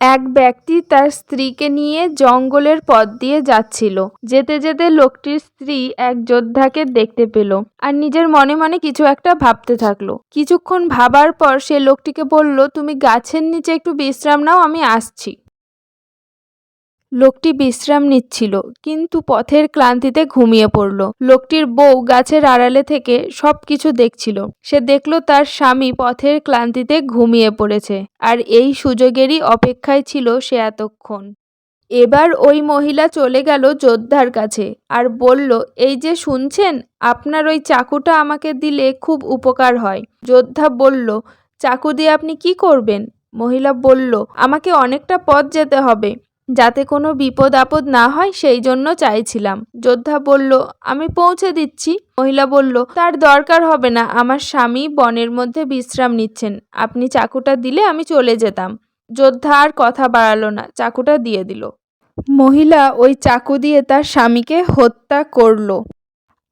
এক ব্যক্তি তার স্ত্রীকে নিয়ে জঙ্গলের পথ দিয়ে যাচ্ছিল। যেতে যেতে লোকটির স্ত্রী এক যোদ্ধাকে দেখতে পেল আর নিজের মনে মনে কিছু একটা ভাবতে থাকল। কিছুক্ষণ ভাবার পর সে লোকটিকে বলল, তুমি গাছের নিচে একটু বিশ্রাম নাও, আমি আসছি। লোকটি বিশ্রাম নিচ্ছিল, কিন্তু পথের ক্লান্তিতে ঘুমিয়ে পড়ল। লোকটির বউ গাছের আড়ালে থেকে সব কিছু দেখছিল। সে দেখল তার স্বামী পথের ক্লান্তিতে ঘুমিয়ে পড়েছে, আর এই সুযোগেরই অপেক্ষায় ছিল সে এতক্ষণ। এবার ওই মহিলা চলে গেল যোদ্ধার কাছে, আর বলল, এই যে শুনছেন, আপনার ওই চাকুটা আমাকে দিলে খুব উপকার হয়। যোদ্ধা বলল, চাকু দিয়ে আপনি কি করবেন? মহিলা বলল, আমাকে অনেকটা পথ যেতে হবে। যাতে কোনো বিপদ আপদ না হয় সেই জন্য চাইছিলাম। যোদ্ধা বলল, আমি পৌঁছে দিচ্ছি। মহিলা বলল, তার দরকার হবে না, আমার স্বামী বনের মধ্যে বিশ্রাম নিচ্ছেন। আপনি চাকুটা দিলে আমি চলে যেতাম। যোদ্ধা আর কথা বাড়ালো না, চাকুটা দিয়ে দিল। মহিলা ওই চাকু দিয়ে তার স্বামীকে হত্যা করল।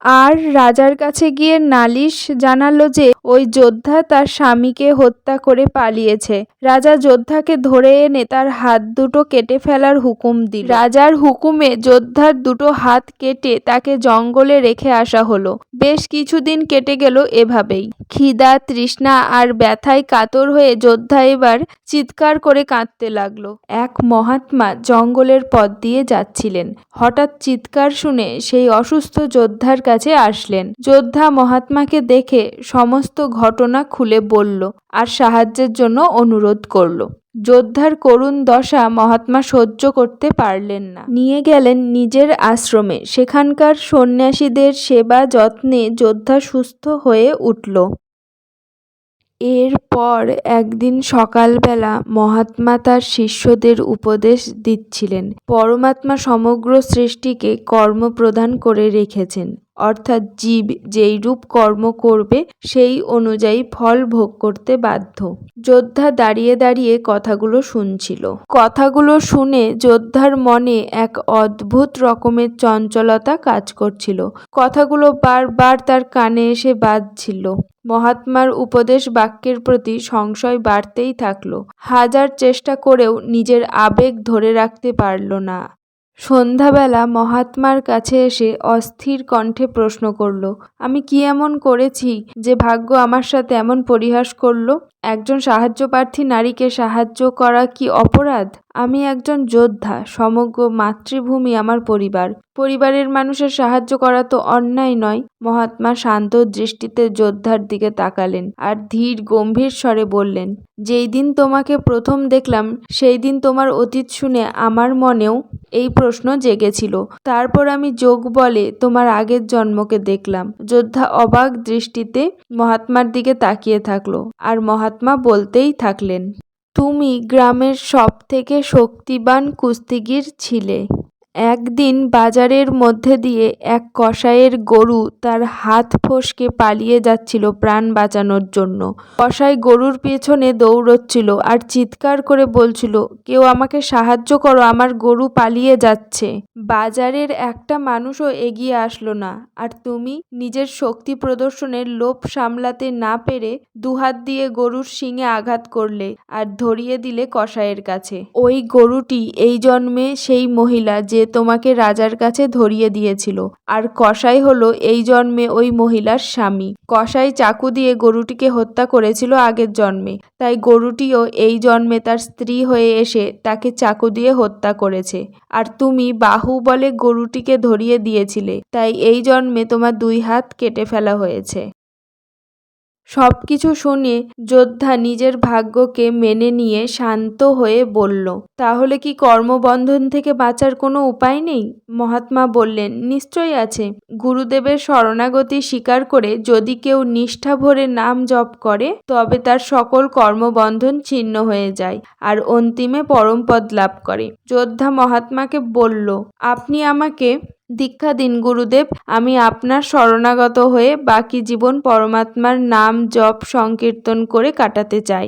আর রাজার কাছে গিয়ে নালিশ জানালো যে, ওই যোদ্ধা তার স্বামীকে হত্যা করে পালিয়েছে। রাজা যোদ্ধাকে ধরে এনে তার হাত দুটো কেটে ফেলার হুকুম দিল। রাজার হুকুমে যোদ্ধার দুটো হাত কেটে তাকে জঙ্গলে রেখে আসা হলো। বেশ কিছুদিন কেটে গেল এভাবেই। খিদা, তৃষ্ণা আর ব্যথায় কাতর হয়ে যোদ্ধা এবার চিৎকার করে কাঁদতে লাগল। এক মহাত্মা জঙ্গলের পথ দিয়ে যাচ্ছিলেন। হঠাৎ চিৎকার শুনে সেই অসুস্থ যোদ্ধার কাছে আসলেন। যোদ্ধা মহাত্মাকে দেখে সমস্ত ঘটনা খুলে বলল আর সাহায্যের জন্য অনুরোধ করল। যোদ্ধার করুণ দশা মহাত্মা সহ্য করতে পারলেন না। নিয়ে গেলেন নিজের আশ্রমে। সেখানকার সন্ন্যাসীদের সেবা যত্নে যোদ্ধা সুস্থ হয়ে উঠল। এরপর একদিন সকালবেলা মহাত্মা তার শিষ্যদের উপদেশ দিচ্ছিলেন। পরমাত্মা সমগ্র সৃষ্টিকে কর্ম প্রদান করে রেখেছেন। অর্থাৎ জীব যেই রূপ কর্ম করবে, সেই অনুযায়ী ফল ভোগ করতে বাধ্য। যোদ্ধা দাঁড়িয়ে দাঁড়িয়ে কথাগুলো শুনছিল। কথাগুলো শুনে যোদ্ধার মনে এক অদ্ভুত রকমের চঞ্চলতা কাজ করছিল। কথাগুলো বারবার তার কানে এসে বাজছিল। মহাত্মার উপদেশ বাক্যের প্রতি সংশয় বাড়তেই থাকল হাজার চেষ্টা করেও নিজের আবেগ ধরে রাখতে পারল না। সন্ধ্যাবেলা মহাত্মার কাছে এসে অস্থির কণ্ঠে প্রশ্ন করল, আমি কি এমন করেছি যে ভাগ্য আমার সাথে এমন পরিহাস করল? একজন সাহায্যপ্রার্থী নারীকে সাহায্য করা কি অপরাধ? আমি একজন যোদ্ধা, সমগ্র মাতৃভূমি আমার পরিবার। পরিবারের মানুষের সাহায্য করা তো অন্যায় নয়। মহাত্মা শান্ত দৃষ্টিতে যোদ্ধার দিকে তাকালেন আর ধীর গম্ভীর স্বরে বললেন, যেই দিন তোমাকে প্রথম দেখলাম, সেই দিন তোমার অতীত শুনে আমার মনেও এই প্রশ্ন জেগেছিল। তারপর আমি যোগ বলে তোমার আগের জন্মকে দেখলাম। যোদ্ধা অবাক দৃষ্টিতে মহাত্মার দিকে তাকিয়ে থাকল আর মহাত্মা বলতেই থাকলেন, তুমি গ্রামের সব থেকে শক্তিবান কুস্তিগির ছিলে। একদিন বাজারের মধ্যে দিয়ে এক কসাইয়ের গরু তার হাত ফসকে পালিয়ে যাচ্ছিল প্রাণ বাঁচানোর জন্য। কসাই গরুর পেছনে দৌড়চ্ছিল আর চিৎকার করে বলছিল, কেউ আমাকে সাহায্য করো, আমার গরু পালিয়ে যাচ্ছে। বাজারের একটা মানুষও এগিয়ে আসলো না। আর তুমি নিজের শক্তি প্রদর্শনের লোভ সামলাতে না পেরে দুহাত দিয়ে গরুর শিঙে আঘাত করলে আর ধরিয়ে দিলে কসাইয়ের কাছে। ওই গরুটি এই জন্মে সেই মহিলা যে তোমাকে রাজার কাছে ধরিয়ে দিয়েছিল। আর কসাই হলো এই জন্মে ওই মহিলার স্বামী। কসাই চাকু দিয়ে গরুটিকে হত্যা করেছিল আগের জন্মে। তাই গরুটিও এই জন্মে তার স্ত্রী হয়ে এসে তাকে চাকু দিয়ে হত্যা করেছে। আর তুমি বাহু বলে গরুটিকে ধরিয়ে দিয়েছিলে। তাই এই জন্মে তোমার দুই হাত কেটে ফেলা হয়েছে। সব কিছু শুনে যোদ্ধা নিজের ভাগ্যকে মেনে নিয়ে শান্ত হয়ে বলল, তাহলে কি কর্মবন্ধন থেকে বাঁচার কোনো উপায় নেই? মহাত্মা বললেন, নিশ্চয়ই আছে। গুরুদেবের শরণাগতি স্বীকার করে যদি কেউ নিষ্ঠা ভরে নাম জপ করে, তবে তার সকল কর্মবন্ধন ছিন্ন হয়ে যায় আর অন্তিমে পরমপদ লাভ করে। যোদ্ধা মহাত্মাকে বলল, আপনি আমাকে দীক্ষা দিন, গুরুদেব। আমি আপনার শরণাগত হয়ে বাকি জীবন পরমাত্মার নাম জপ সংকীর্তন করে কাটাতে চাই।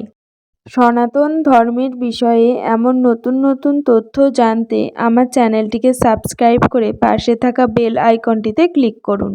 সনাতন ধর্মের বিষয়ে এমন নতুন নতুন তথ্য জানতে আমার চ্যানেলটিকে সাবস্ক্রাইব করে পাশে থাকা বেল আইকনটিতে ক্লিক করুন।